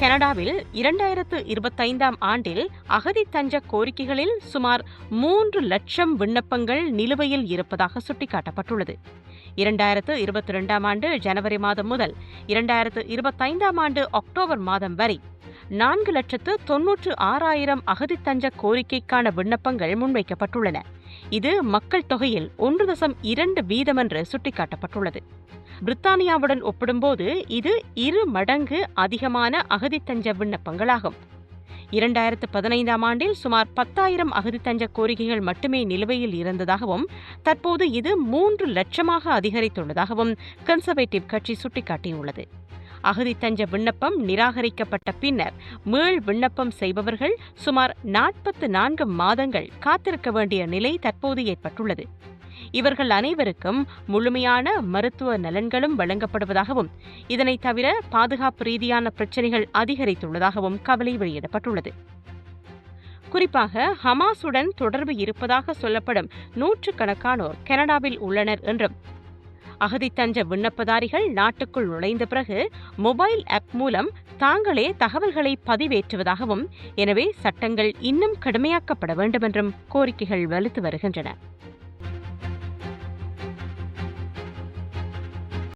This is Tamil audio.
கனடாவில் இரண்டாயிரத்து இருபத்தைந்தாம் ஆண்டில் அகதி தஞ்ச கோரிக்கைகளில் சுமார் மூன்று லட்சம் விண்ணப்பங்கள் நிலுவையில் இருப்பதாக சுட்டிக்காட்டப்பட்டுள்ளது. இரண்டாயிரத்து இருபத்தி இரண்டாம் ஆண்டு ஜனவரி மாதம் முதல் இரண்டாயிரத்து இருபத்தைந்தாம் ஆண்டு அக்டோபர் மாதம் வரை நான்கு லட்சத்து தொன்னூற்று ஆறாயிரம் அகதி தஞ்ச கோரிக்கைக்கான விண்ணப்பங்கள் முன்வைக்கப்பட்டுள்ளன. இது மக்கள் தொகையில் ஒன்று தசம் இரண்டு வீதம் என்று சுட்டிக்காட்டப்பட்டுள்ளது. பிரித்தானியாவுடன் ஒப்பிடும்போது இது இரு மடங்கு அதிகமான அகதி தஞ்ச விண்ணப்பங்களாகும். இரண்டாயிரத்து பதினைந்தாம் ஆண்டில் சுமார் பத்தாயிரம் அகதி தஞ்ச கோரிக்கைகள் மட்டுமே நிலுவையில் இருந்ததாகவும் தற்போது இது மூன்று லட்சமாக அதிகரித்துள்ளதாகவும் கன்சர்வேட்டிவ் கட்சி சுட்டிக்காட்டியுள்ளது. அகதி தஞ்ச விண்ணப்பம் நிராகரிக்கப்பட்ட பின்னர் மீள் விண்ணப்பம் செய்பவர்கள் சுமார் நாற்பத்து நான்கு மாதங்கள் காத்திருக்க வேண்டிய நிலை தற்போது ஏற்பட்டுள்ளது. இவர்கள் அனைவருக்கும் முழுமையான மருத்துவ நலன்களும் வழங்கப்படுவதாகவும் இதனை தவிர பாதுகாப்பு ரீதியான பிரச்சினைகள் அதிகரித்துள்ளதாகவும் கவலை வெளியிடப்பட்டுள்ளது. குறிப்பாக ஹமாஸுடன் தொடர்பு இருப்பதாக சொல்லப்படும் நூற்றுக்கணக்கானோர் கனடாவில் உள்ளனர் என்றும் அகதி தஞ்ச விண்ணப்பதாரிகள் நாட்டுக்குள் நுழைந்த பிறகு மொபைல் ஆப் மூலம் தாங்களே தகவல்களை பதிவேற்றுவதாகவும் எனவே சட்டங்கள் இன்னும் கடுமையாக்கப்பட வேண்டும் என்றும் கோரிக்கைகள் வலுத்து வருகின்றன.